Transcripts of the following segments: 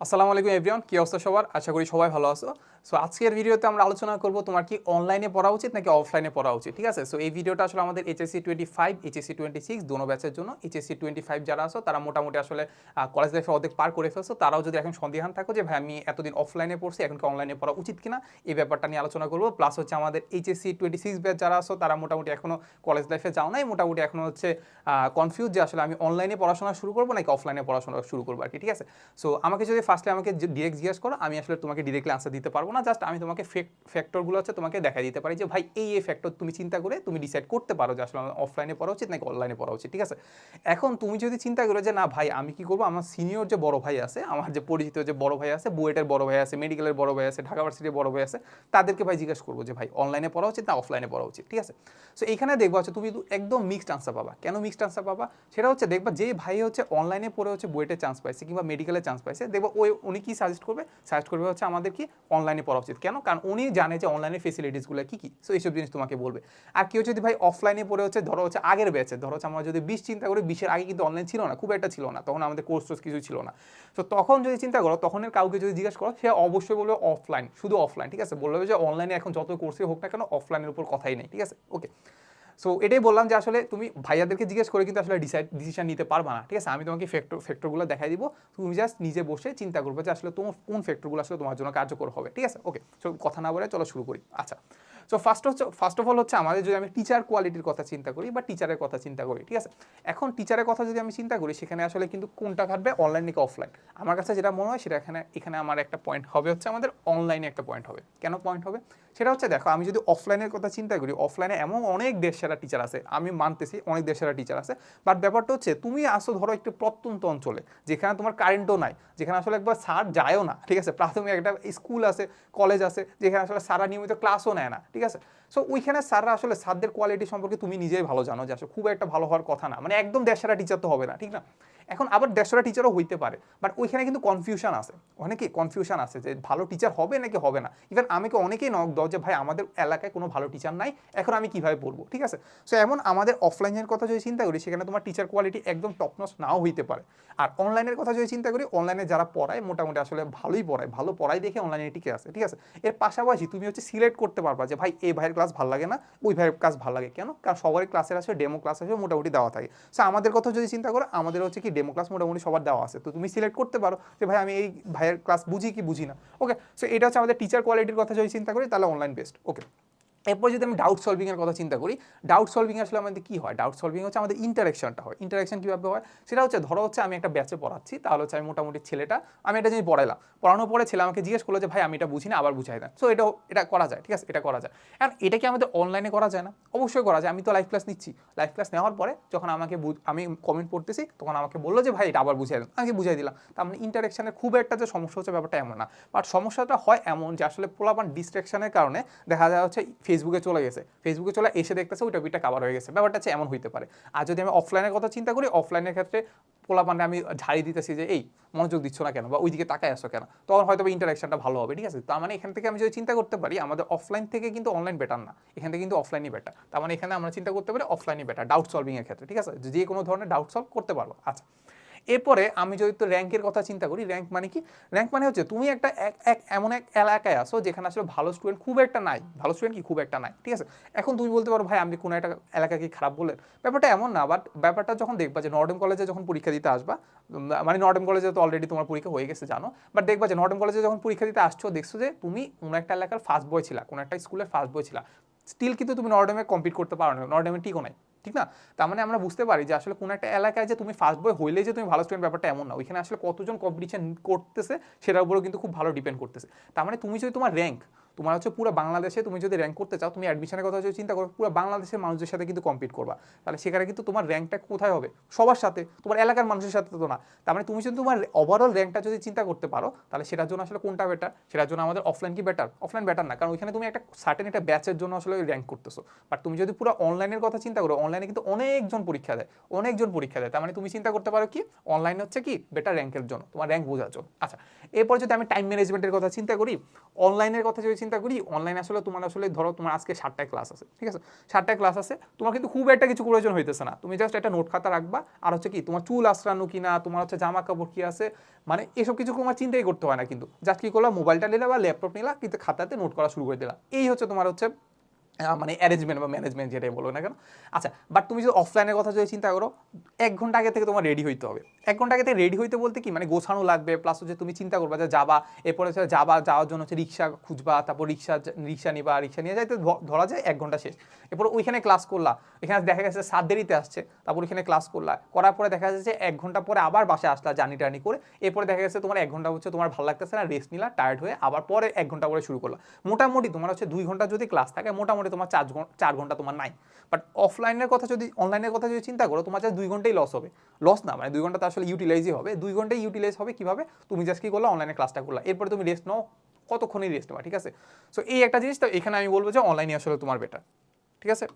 আসসালামু আলাইকুম এভরিওয়ান কি অবস্থা সবার? আশা করি সবাই ভালো আছো। সো আজকের ভিডিওতে আমরা আলোচনা করব তোমার কি অনলাইনে পড়া উচিত নাকি অফলাইনে পড়া উচিত, ঠিক আছে? সো এই ভিডিওটা আসলে আমাদের HSC twenty five HSC twenty six দোনো ব্যাচের জন্য। এইচএসসি টোয়েন্টি ফাইভ যারা আসো তারা মোটামুটি আসলে কলেজ লাইফে অর্ধেক পার করে ফেলছো। তারাও যদি এখন সন্দেহান থাকো যে, ভাই, আমি এতদিন অফলাইনে পড়ছি, এখন কি অনলাইনে পড়া উচিত কিনা? এই ব্যাপারটা নিয়ে আলোচনা করব। প্লাস হচ্ছে আমাদের এইচএসসি টোয়েন্টি সিক্স ব্যাচ যারা আসো তারা মোটামুটি এখনও কলেজ লাইফে যাও নাই। মোটামুটি এখনও হচ্ছে কনফিউজ যে, আসলে আমি অনলাইনে পড়াশোনা শুরু করব নাকি অফলাইনে পড়াশোনা শুরু করব আর কি ঠিক আছে? সো আমাকে যদি ফার্স্টে আমাকে ডিরেক্ট জিজ্ঞেস করো, আমি আসলে তোমাকে ডিরেক্টলি আনসার দিতে পারব না জাস্ট আমি তোমাকে ফ্যাক্টরগুলো হচ্ছে তোমাকে দেখাই দিতে পারি যে, ভাই, এই এই ফ্যাক্টর তুমি চিন্তা করে তুমি ডিসাইড করতে পারো যে, আসলে অফলাইনে পড়া উচিত নাকি অনলাইনে পড়া উচিত। ঠিক আছে? এখন তুমি যদি চিন্তা করো যে, না, ভাই, আমি কি করব? আমার সিনিয়র যে বড় ভাই আছে, আমার যে পরিচিত যে বড় ভাই আছে, বুয়েটের বড় ভাই আছে মেডিকেলের বড় ভাই আছে, ঢাকা ভার্সিটির বড় ভাই আছে, তাদেরকে ভাই জিজ্ঞেস করব যে, ভাই অনলাইনে পড়া উচিত না অফলাইনে পড়া উচিত? ঠিক আছে? সো এইখানে দেখব হচ্ছে তুমি একদম মিক্সড আনসার পাবা। কেন মিক্সড আনসার পাবা? সেটা হচ্ছে দেখবা যে ভাই হচ্ছে অনলাইনে পড়ে হচ্ছে বুয়েটে চান্স পাইছে কিংবা মেডিকেলে চান্স পাইছে, দেখব ওই, উনি কি সাজেস্ট করবে? সাজেস্ট করবে হচ্ছে আমাদের কি অনলাইনে পড়া উচিত। কেন? কারণ উনি জানে যে অনলাইনে ফেসিলিটিসগুলো কী কী। সো এইসব জিনিস তোমাকে বলবে। আর কেউ যদি ভাই অফলাইনে পড়ে হচ্ছে, ধরো হচ্ছে আগের ব্যাচে ধরো হচ্ছে আমরা যদি বিশ চিন্তা করি, বিশের আগে কিন্তু অনলাইন ছিল না, খুব একটা ছিল না, তখন আমাদের কোর্স টোর্স কিছু ছিল না। তো তখন যদি চিন্তা করো, তখনের কাউকে যদি জিজ্ঞাসা করো, সে অবশ্যই বলবে অফলাইন শুধু অফলাইন ঠিক আছে? বলবে যে অনলাইনে এখন যত কোর্সে হোক না কেন অফলাইনের উপর কথাই নেই, ঠিক আছে? ওকে সো এটাই বললাম যে আসলে তুমি ভাইয়াদেরকে জিজ্ঞেস করে কিন্তু আসলে ডিসাইড ডিসিশন নিতে পারবা না। ঠিক আছে? আমি তোমাকে ফ্যাক্টর ফ্যাক্টরগুলো দেখাই দিব। তুমি জাস্ট নিজে বসে চিন্তা করবে যে আসলে তোমার কোন ফ্যাক্টরগুলো আসলে তোমার জন্য কার্যকর হবে। ঠিক আছে? ওকে সো কথা না বলে চলো শুরু করি। আচ্ছা। সো ফার্স্ট হচ্ছে ফার্স্ট অফ অল হচ্ছে আমাদের যদি আমি টিচার কোয়ালিটির কথা চিন্তা করি বা টিচারের কথা চিন্তা করি, ঠিক আছে? এখন টিচারের কথা যদি আমি চিন্তা করি, সেখানে আসলে কিন্তু কোনটা ঘাটবে? অনলাইন নাকি অফলাইন আমার কাছে যেটা মনে হয় সেটা এখানে এখানে আমার একটা পয়েন্ট হবে হচ্ছে আমাদের অনলাইনে একটা পয়েন্ট হবে। কেন পয়েন্ট হবে? সেটা হচ্ছে দেখো, আমি যদি অফলাইনের কথা চিন্তা করি অফলাইনে এমন অনেক দেশ সেরা টিচার আছে, আমি মানতেছি অনেক দেশ সেরা টিচার আছে বাট ব্যাপারটা হচ্ছে তুমি আসো ধরো একটু প্রত্যন্ত অঞ্চলে, যেখানে তোমার কারেন্টও নাই, যেখানে আসলে একবার স্যার যায়ও না, ঠিক আছে? প্রাথমিক একটা স্কুল আছে কলেজ আছে, যেখানে আসলে সারা নিয়মিত ক্লাসও নেয় না, ঠিক আছে? সো ওইখানে স্যাররা আসলে স্যারদের কোয়ালিটি সম্পর্কে তুমি নিজেই ভালো জানো যে আসলে খুব একটা ভালো হওয়ার কথা না মানে একদম দেশ সেরা টিচার তো হবে না, ঠিক না? এখন আবার দেশেরা টিচারও হইতে পারে। বাট ওইখানে কিন্তু কনফিউশন আছে। ওখানে কি কনফিউশন আছে যে ভালো টিচার হবে নাকি হবে না? ইভেন আমাকে অনেকেই নক দাও যে, ভাই, আমাদের এলাকায় কোনো ভালো টিচার নাই, এখন আমি কীভাবে পড়ব? ঠিক আছে? সো এমন আমাদের অফলাইনের কথা যদি চিন্তা করি, সেখানে তোমার টিচার কোয়ালিটি একদম টপনস নাও হইতে পারে। আর অনলাইনের কথা যদি চিন্তা করি অনলাইনে যারা পড়ায়, মোটামুটি আসলে ভালোই পড়ায়। ভালো পড়াই দেখে অনলাইনে টিকে আছে। ঠিক আছে? এর পাশাপাশি তুমি হচ্ছে সিলেক্ট করতে পারবা যে, ভাই এই ভাইয়ের ক্লাস ভালো লাগে না, ওই ভাইয়ের ক্লাস ভালো লাগে। কেন? কারণ সবারই ক্লাসের আছে ডেমো ক্লাস আছে, মোটামুটি দেওয়া থাকে। সো আমাদের কথা যদি চিন্তা করো, আমাদের হচ্ছে কি ডেমো ক্লাস মোটামুটি সবার দেওয়া আছে। তো তুমি সিলেক্ট করতে পারো যে, ভাই, আমি এই ভাইয়ের ক্লাস বুঝি কি বুঝি না। ওকে সো এটা হচ্ছে আমাদের টিচার কোয়ালিটির কথা যদি চিন্তা করি, তাহলে অনলাইন বেস্ট ওকে এরপর যদি আমি ডাউট সলভিংয়ের কথা চিন্তা করি ডাউট সলভিং আসলে আমাদের কী হয়? ডাউট সলভিং হচ্ছে আমাদের ইন্টারাকশনটা হয়। ইন্টারাকশন কীভাবে হয়? সেটা হচ্ছে, ধরো হচ্ছে আমি একটা ব্যাচে পড়াচ্ছি, তাহলে হচ্ছে আমি মোটামুটি ছেলেটা, আমি এটা জিনিস পড়াইলাম। পড়ানোর পরে ছেলে আমাকে জিজ্ঞেস করল যে, ভাই, আমি এটা বুঝি না, আবার বুঝাই দেন। সো এটা এটা করা যায়, ঠিক আছে? এটা করা যায়। এখন এটা কি আমাদের অনলাইনে করা যায় না? অবশ্যই করা যায়। আমি তো লাইভ ক্লাস নিচ্ছি। লাইভ ক্লাস নেওয়ার পরে যখন আমাকে আমি কমেন্ট পড়তেছি, তখন আমাকে বলল যে, ভাই, এটা আবার বুঝাই দেন। আমাকে বুঝাই দিলাম। তার মানে ইন্টারাকশনের খুব একটা যে সমস্যা হচ্ছে ব্যাপারটা এমন না। বাট সমস্যাটা হয় এমন যে, আসলে পোলাপান ডিস্ট্রাকশনের কারণে দেখা যায় হচ্ছে ফেসবুকে চলে গেছে। ফেসবুকে চলে এসে দেখতেছে ওই টপিকটা কাভার হয়ে গেছে। ব্যাপারটা হচ্ছে এমন হইতে পারে। আর যদি আমি অফলাইনের কথা চিন্তা করি অফলাইনের ক্ষেত্রে পোলা পোলাপানে আমি ঝাড়ি দিতেছি যে, এই, মনোযোগ দিচ্ছ না কেন? বা ওইদিকে তাকায় আসো কেন? তখন হয়তো ইন্টারাকশনটা ভালো হবে, ঠিক আছে? তার মানে এখান থেকে আমি যদি চিন্তা করতে পারি, আমাদের অফলাইন থেকে কিন্তু অনলাইন বেটার না। এখান থেকে কিন্তু অফলাইনই বেটার তার মানে এখানে আমরা চিন্তা করতে পারি অফলাইনই বেটার ডাউট সলভিংয়ের ক্ষেত্রে, ঠিক আছে? যে কোনো ধরনের ডাউট সলভ করতে পারব। আচ্ছা। এরপরে আমি যদি তো র্যাঙ্কের কথা চিন্তা করি র্যাঙ্ক মানে কি? র্যাঙ্ক মানে হচ্ছে তুমি একটা এক এক, এমন এক এলাকায় আসো যেখানে আসলে ভালো স্টুডেন্ট খুব একটা নাই। ভালো স্টুডেন্ট কি? খুব একটা নাই, ঠিক আছে? এখন তুমি বলতে পারো, ভাই আমি কোনো একটা এলাকা কি খারাপ বললেন। ব্যাপারটা এমন না বাট ব্যাপারটা যখন দেখবা যে নর্ডেম কলেজে যখন পরীক্ষা দিতে আসবা মানে নর্ডেম কলেজে তো অলরেডি তোমার পরীক্ষা হয়ে গেছে, জানো? বাট দেখবা যে নর্ডেম কলেজে যখন পরীক্ষা দিতে আসছো, দেখছ যে তুমি কোনো একটা এলাকার ফার্স্ট বয় ছিলা, কোনো একটা স্কুলের ফার্স্ট বয় ছিলা। স্টিল কিন্তু তুমি নর্ডেমে কম্পিট করতে পারো না নর্ডেমে ঠিকও নাই। ঠিক না? তার মানে আমরা বুঝতে পারি যে আসলে কোনো একটা এলাকায় যে তুমি ফার্স্ট বয় হইলে যে তুমি ভালো স্টুডেন্ট ব্যাপারটা এমন না। ওইখানে আসলে কতজন কম্পিটিশন করতেছে সেটার উপরেও কিন্তু খুব ভালো ডিপেন্ড করতেছে। তার মানে তুমি যদি তোমার র্যাঙ্ক তোমার হচ্ছে পুরো বাংলাদেশে তুমি যদি র্যাঙ্ক করতে চাও, তুমি অ্যাডমিশনের কথা যদি চিন্তা করো, পুরো বাংলাদেশের মানুষদের সাথে কিন্তু কম্পিট করবা। তাহলে সেখানে কিন্তু তোমার র্যাঙ্কটা কোথায় হবে? সবার সাথে, তোমার এলাকার মানুষের সাথে তো না। তার মানে তুমি যদি তোমার ওভারঅল র্যাঙ্কটা যদি চিন্তা করতে পারো, তাহলে সেটার জন্য আসলে কোনটা বেটার সেটার জন্য আমাদের অফলাইন কি বেটার অফলাইন বেটার না। কারণ ওইখানে তুমি একটা সার্টেন একটা ব্যাচের জন্য আসলে র্যাঙ্ক করতেছো। বাট তুমি যদি পুরো অনলাইনের কথা চিন্তা করো অনলাইনে কিন্তু অনেকজন পরীক্ষা দেয়। অনেকজন পরীক্ষা দেয়। তার মানে তুমি চিন্তা করতে পারো কি? অনলাইন হচ্ছে কি? বেটার র্যাঙ্কের জন্য। তোমার র্যাঙ্ক বোঝার জন্য। আচ্ছা এরপর যদি আমি টাইম ম্যানেজমেন্টের কথা চিন্তা করি অনলাইনের কথা যদি চিন্তা করি অনলাইনে আসলে তোমার আসলে ধরো তোমার আজকে সাতটায় ক্লাস আছে, ঠিক আছে? সাতটায় ক্লাস আছে, তোমার কিন্তু খুব একটা কিছু প্রয়োজন হইতেছে না। তুমি জাস্ট একটা নোট খাতা রাখবা, আর হচ্ছে কি, তোমার চুল আশ্রানো কিনা, তোমার হচ্ছে জামা কাপড় কি আছে মানে এসব কিছু তোমার চিন্তাই করতে হয় না কিন্তু। জাস্ট কি করলাম মোবাইলটা নিলা বা ল্যাপটপ নিলা, কিন্তু খাতাতে নোট করা শুরু করে দিলা। এই হচ্ছে তোমার হচ্ছে মানে অ্যারেঞ্জমেন্ট বা ম্যানেজমেন্ট যেটাই বলো না কেন? আচ্ছা বাট তুমি যদি অফলাইনের কথা যদি চিন্তা করো, এক ঘণ্টা আগে থেকে তোমার রেডি হইতে হবে। এক ঘণ্টা আগে থেকে রেডি হইতে বলতে কি? মানে গোছানো লাগবে প্লাস হচ্ছে তুমি চিন্তা করবা যে যাবা, এরপরে হচ্ছে যাবা, যাওয়ার জন্য হচ্ছে রিক্সা খুঁজবা, তারপর রিক্সা রিক্সা নিবা, রিক্সা নিয়ে যাইতে ধরা যায় এক ঘণ্টা শেষ। এরপর ওইখানে ক্লাস করলা, এখানে দেখা গেছে সাত দেরিতে আসছে, তারপর ওইখানে ক্লাস করলা। করার পরে দেখা যাচ্ছে এক ঘণ্টা পরে আবার বাসায় আসলা জার্নি টার্নি করে। এরপরে দেখা গেছে তোমার এক ঘণ্টা হচ্ছে তোমার ভালো লাগতেছে না রেস্ট নিলা টায়ার্ড হয়ে আবার পরে এক ঘণ্টা পরে শুরু করলা। মোটামুটি তোমার হচ্ছে দুই ঘণ্টা যদি ক্লাস থাকে, মোটামুটি তোমার চার চার ঘণ্টা তোমার নাই। বাট অফলাইনের কথা যদি অনলাইনের কথা যদি চিন্তা করো, তোমার জাস্ট দুই ঘন্টাই লস হবে। লস না মানে দুই ঘণ্টা তো আসলে ইউটিলাইজই হবে। দুই ঘন্টাই ইউটিলাইজ হবে কীভাবে? তুমি জাস্ট কী করল অনলাইনে ক্লাসটা করল। এরপরে তুমি রেস্ট নাও, কতক্ষণই রেস্ট নেওয়া ঠিক আছে? সো এই একটা জিনিস, তো এখানে আমি বলব যে অনলাইনে আসলে তোমার বেটার ঠিক আছে?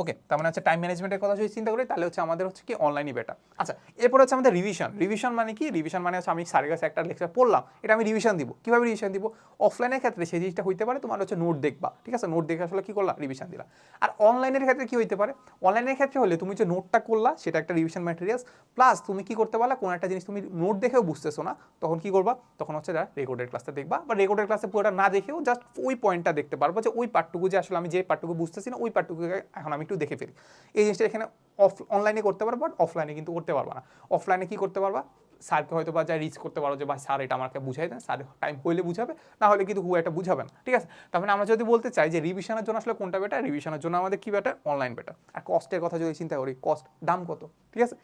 ওকে, তার মানে হচ্ছে টাইম ম্যানেজমেন্টের কথা যদি চিন্তা করি, তাহলে হচ্ছে আমাদের হচ্ছে কি অনলাইনই বেটার আচ্ছা এরপর হচ্ছে আমাদের রিভিশন রিভিশন মানে কি? রিভিশন মানে হচ্ছে আমি স্যারের কাছে একটা লেকচার পড়লাম, এটা আমি রিভিশন দিব। কীভাবে রিভিশন দিব? অফলাইনের ক্ষেত্রে সেই জিনিসটা হইতে পারে, তোমার হচ্ছে নোট দেখবা, ঠিক আছে? নোট দেখে আসলে কি করলা? রিভিশন দিলা। আর অনলাইনের ক্ষেত্রে কি হইতে পারে? অনলাইনের ক্ষেত্রে হলে তুমি যে নোটটা করলা, সেটা একটা রিভিশন ম্যাটেরিয়ালস প্লাস তুমি কি করতে পারলা, কোনো একটা জিনিস তুমি নোট দেখেও বুঝতেছো না, তখন কি করবা? তখন হচ্ছে রেকর্ডের ক্লাসটা দেখবা, বা রেকর্ডের ক্লাসে পুরোটা না দেখেও জাস্ট ওই পয়েন্টটা দেখতে পারব যে ওই পার্টটুকু যে আসলে আমি যে পার্টটুকু বুঝতেছি না, ওই পার্টটুকুকে এখন আমি একটু দেখে ফেলি। এই জিনিসটা এখানে অফ অনলাইনে করতে পারব বাট অফলাইনে কিন্তু করতে পারবা না। অফলাইনে কি করতে পারবা? স্যারকে হয়তো বা যা রিচ করতে পারো যে, ভাই স্যার এটা আমাকে বুঝাই দেন। স্যার টাইম হইলে বুঝাবে, না হলে কিন্তু খুব একটা বুঝাবে না। ঠিক আছে? তার মানে আমরা যদি বলতে চাই যে রিভিশনের জন্য আসলে কোনটা বেটার রিভিশনের জন্য আমাদের কি বেটার অনলাইন বেটার আর কস্টের কথা যদি চিন্তা করি কস্ট দাম কত? ঠিক আছে?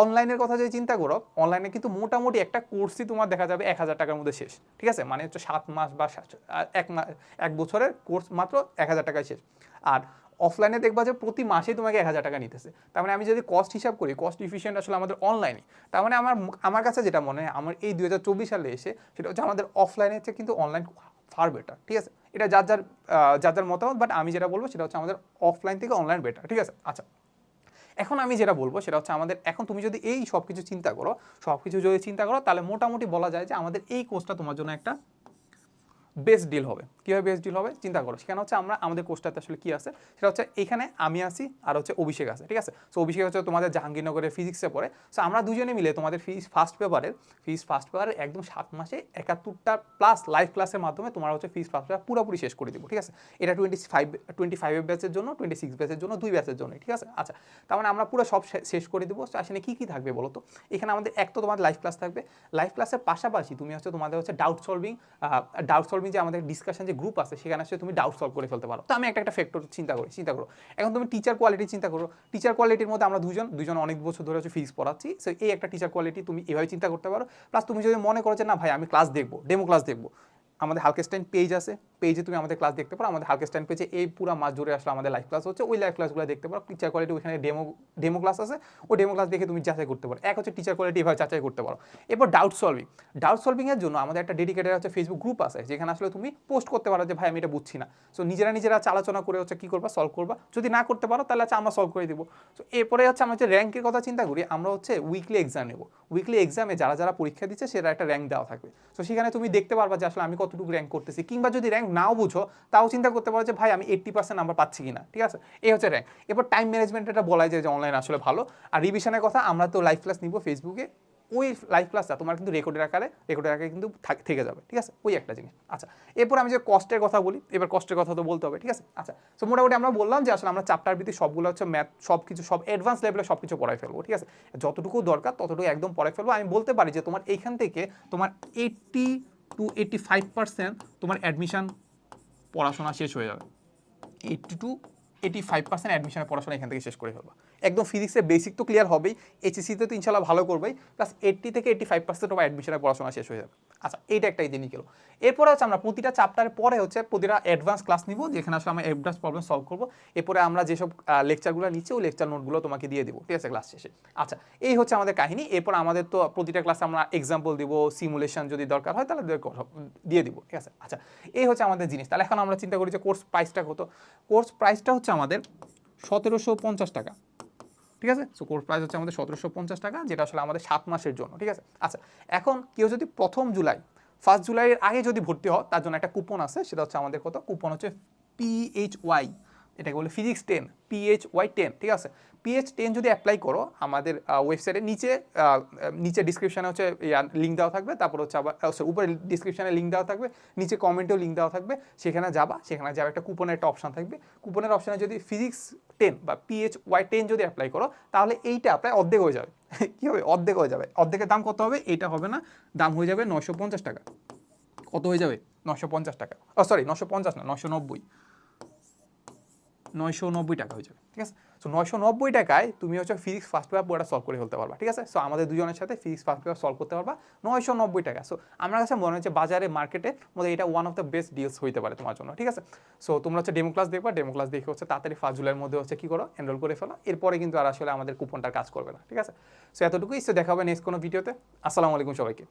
অনলাইনের কথা যদি চিন্তা করো অনলাইনে কিন্তু মোটামুটি একটা কোর্সই তোমার দেখা যাবে এক হাজার টাকার মধ্যে শেষ। ঠিক আছে? মানে হচ্ছে সাত মাস বা এক মাস এক বছরের কোর্স মাত্র এক হাজার টাকায় শেষ। আর অফলাইনে দেখবা যে প্রতি মাসেই তোমাকে এক হাজার টাকা নিতেছে। তার মানে আমি যদি কস্ট হিসাব করি কস্ট ইফিসিয়েন্ট আসলে আমাদের অনলাইনে তার মানে আমার আমার কাছে যেটা মনে হয়, আমার এই দুই হাজার চব্বিশ সালে এসে সেটা হচ্ছে আমাদের অফলাইনের চেয়ে কিন্তু অনলাইন ফার বেটার ঠিক আছে? এটা যার যার যার যার মতামত বাট আমি যেটা বলব সেটা হচ্ছে আমাদের অফলাইন থেকে অনলাইন বেটার ঠিক আছে? আচ্ছা। এখন আমি যেটা বলব সেটা হচ্ছে আমাদের, এখন তুমি যদি এই সব কিছু চিন্তা করো সব কিছু যদি চিন্তা করো, তাহলে মোটামুটি বলা যায় যে আমাদের এই কোর্সটা তোমার জন্য একটা বেস্ট ডিল হবে। কীভাবে বেস্ট ডিল হবে? চিন্তা করো, সেখানে হচ্ছে আমরা, আমাদের কোর্সটাতে আসলে কী আছে? সেটা হচ্ছে এখানে আমি আছি আর হচ্ছে অভিষেক আছে, ঠিক আছে? সো অভিষেক হচ্ছে তোমাদের জাহাঙ্গীরনগরের ফিজিক্সে পড়ে। সো আমরা দুজনে মিলে তোমাদের ফিজ ফার্স্ট পেপারের ফিজ ফার্স্ট পেপারের একদম সাত মাসে একাত্তরটা প্লাস লাইভ ক্লাসের মাধ্যমে তোমার হচ্ছে ফিজ ফার্স্ট পেপার পুরোপুরি শেষ করে দিব, ঠিক আছে? এটা টোয়েন্টি ফাইভ টোয়েন্টি ফাইভের ব্যাচের জন্য টোয়েন্টি সিক্স ব্যাচের জন্য, দুই ব্যাচের জন্য, ঠিক আছে? আচ্ছা তার মানে আমরা পুরো সব শেষ করে দেবো। আসলে কী কী থাকবে বলো তো? এখানে আমাদের এক তো তোমাদের লাইভ ক্লাস থাকবে। লাইভ ক্লাসের পাশাপাশি তুমি হচ্ছে তোমাদের হচ্ছে ডাউট সলভিং ডাউট সলভিং যে আমাদের ডিসকাশন যে গ্রুপ আছে, সেখানে আসলে তুমি ডাউট সলভ করে ফেলতে পারো। তো আমি একটা একটা ফ্যাক্টর চিন্তা করি, চিন্তা করো। এখন তুমি টিচার কোয়ালিটি চিন্তা করো। টিচার কোয়ালিটির মধ্যে আমরা দুজন দুজন অনেক বছর ধরে হচ্ছে ফিজিক্স পড়াচ্ছি। সো এই একটা টিচার কোয়ালিটি তুমি এভাবে চিন্তা করতে পারো। প্লাস তুমি যদি মনে করো যে, না ভাই, আমি ক্লাস দেখব ডেমো ক্লাস দেখব। আমাদের হালকেস্টাইন পেজ আছে। পেজে তুমি আমাদের ক্লাস দেখতে পারো। আমাদের হালকেস্টাইন পেজে এই পুরো মাস জুড়ে আসলে আমাদের লাইভ ক্লাস হচ্ছে। ওই লাইভ ক্লাসগুলো দেখতে পারো। টিচার কোয়ালিটি ওইখানে ডেমো ডেমো ক্লাস আছে। ওই ডেমো ক্লাস দেখে তুমি যাচাই করতে পারো। এক হচ্ছে টিচার কোয়ালিটি এভাবে যাচাই করতে পারো। এরপর ডাউট সলভিং ডাউট সলভিংয়ের জন্য আমাদের একটা ডেডিকেটেড হচ্ছে ফেসবুক গ্রুপ আছে। যেখানে আসলে তুমি পোস্ট করতে পারো যে, ভাই, আমি এটা বুঝছি না। সো নিজেরা নিজেরা আলোচনা করে হচ্ছে কী করবা সলভ করবা। যদি না করতে পারো, তাহলে হচ্ছে আমরা সলভ করে দিব। সো এরপরে হচ্ছে আমরা হচ্ছে র্যাঙ্কের কথা চিন্তা করি। আমরা হচ্ছে উইকলি এক্সাম নেব। উইকলি এক্সামে যারা যারা পরীক্ষা দিচ্ছে সেটা একটা র্যাঙ্ক দেওয়া থাকবে। সো সেখানে তুমি দেখতে পারবা যে, আসলে আমি কতটুকু র্যাঙ্ক করতেছি কিংবা যদি র্যাঙ্ক নাও বুঝো, তাও চিন্তা করতে পারো যে, ভাই, আমি এইট্টি পার্সেন্ট নাম্বার পাচ্ছি কিনা? ঠিক আছে? এই হচ্ছে র্যাঙ্ক এরপর টাইম ম্যানেজমেন্ট এটা বলা যায় যে অনলাইন আসলে ভালো। আর রিভিশনের কথা আমরা তো লাইভ ক্লাস নিব ফেসবুকে ওই লাইভ ক্লাসটা তোমার কিন্তু রেকর্ডের আকারে রেকর্ডের আকারে কিন্তু থাক- যাবে। ঠিক আছে? ওই একটা জিনিস। আচ্ছা এরপর আমি যে কস্টের কথা বলি, এবার কস্টের কথা তো বলতে হবে। ঠিক আছে? আচ্ছা সো মোটামুটি আমরা বললাম যে, আসলে আমরা চাপ্টার ভিত্তিক সবগুলো হচ্ছে ম্যাথ সব কিছু সব অ্যাডভান্স লেভেলে সব কিছু পড়াই ফেলব। ঠিক আছে? যতটুকু দরকার ততটুকু একদম পড়াই ফেলব। আমি বলতে পারি যে, তোমার এইখান থেকে তোমার eighty two eighty five percent তোমার অ্যাডমিশান পড়াশোনা শেষ হয়ে যাবে। Eighty two eighty five percent অ্যাডমিশনের পড়াশোনা এখান থেকে শেষ করে ফেলবা। একদম ফিজিক্সের বেসিক তো ক্লিয়ার হবেই এইচএসিতে তো ইনশাল্লাহ ভালো করবেই প্লাস এইট্টি থেকে এইটি ফাইভ পার্সেন্ট তোমার অ্যাডমিশনের পড়াশোনা শেষ হয়ে যাবে। আচ্ছা এইটা একটা জিনিস গেল এরপরে হচ্ছে আমরা প্রতিটা চ্যাপ্টারের পরে হচ্ছে প্রতিটা অ্যাডভান্স ক্লাস নিব, যেখানে আসলে আমরা অ্যাডভান্স প্রবলেম সলভ করব। এরপরে আমরা যেসব লেকচারগুলো নিচ্ছি, ওই লেকচার নোটগুলো তোমাকে দিয়ে দেবো, ঠিক আছে ক্লাস শেষে। আচ্ছা এই হচ্ছে আমাদের কাহিনী। এরপর আমাদের তো প্রতিটা ক্লাসে আমরা এক্সাম্পল দিব সিমুলেশন যদি দরকার হয়, তাহলে দিয়ে দিব, ঠিক আছে। আচ্ছা এই হচ্ছে আমাদের জিনিস। তাহলে এখন আমরা চিন্তা করি যে কোর্স প্রাইসটা কত? কোর্স প্রাইসটা হচ্ছে আমাদের সতেরোশো পঞ্চাশ টাকা। ঠিক আছে? সো কোর্স প্রাইস হচ্ছে আমাদের সতেরোশো পঞ্চাশ টাকা, যেটা আসলে আমাদের সাত মাসের জন্য, ঠিক আছে? আচ্ছা এখন কেউ যদি প্রথম জুলাই ফার্স্ট জুলাইয়ের আগে যদি ভর্তি হয়, তার জন্য একটা কুপন আছে, সেটা হচ্ছে আমাদের কত? কুপন হচ্ছে পিএইচ ওয়াই এটাকে বলে physics ten PH Y ten ঠিক আছে? পিএইচ টেন যদি অ্যাপ্লাই করো, আমাদের ওয়েবসাইটের নিচে নিচে ডিসক্রিপশানে হচ্ছে লিঙ্ক দেওয়া থাকবে, তারপর হচ্ছে আবার উপরে ডিসক্রিপশানে লিঙ্ক দেওয়া থাকবে, নিচে কমেন্টেও লিঙ্ক দেওয়া থাকবে, সেখানে যাবা, সেখানে যাবে একটা কুপনের একটা অপশন থাকবে। কুপনের অপশানে যদি ফিজিক্স টেন বা পিএইচ ওয়াই টেন যদি অ্যাপ্লাই করো, তাহলে এইটা প্রায় অর্ধেক হয়ে যাবে। কী হবে? অর্ধেক হয়ে যাবে। অর্ধেকের দাম কত হবে? এইটা হবে না। দাম হয়ে যাবে নশো পঞ্চাশ টাকা। কত হয়ে যাবে? নশো পঞ্চাশ টাকা। ও সরি নশো পঞ্চাশ না নশো নব্বই। নয়শো নব্বই টাকা হয়ে যাবে, ঠিক আছে? সো নয়শো নব্বই টাকায় তুমি হচ্ছে ফিজিক্স ফার্স্ট পেপার পুরোটা সলভ করে ফেলতে পারবা, ঠিক আছে? সো আমাদের দুজনের সাথে ফিজিক্স ফার্স্ট পেপার সলভ করতে পারবা, নয়শো নব্বই টাকা। সো আমার কাছে মনে হচ্ছে বাজারে মার্কেটে মধ্যে এটা one of the best deals হইতে পারে তোমার জন্য, ঠিক আছে? সো তোমরা হচ্ছে ডেমো ক্লাস দেখবা ডেমো ক্লাস দেখে হচ্ছে তাড়াতাড়ি ফার্স্ট জুলাইয়ের মধ্যে হচ্ছে কি করো এনরোল করে ফেলো, এরপরে কিন্তু আর আসলে আমাদের কুপনটার কাজ করবে না, ঠিক আছে? সো এতটুকুই সো দেখা হবে নেক্সট কোনো ভিডিওতে আসসালামু আলাইকুম সবাইকে।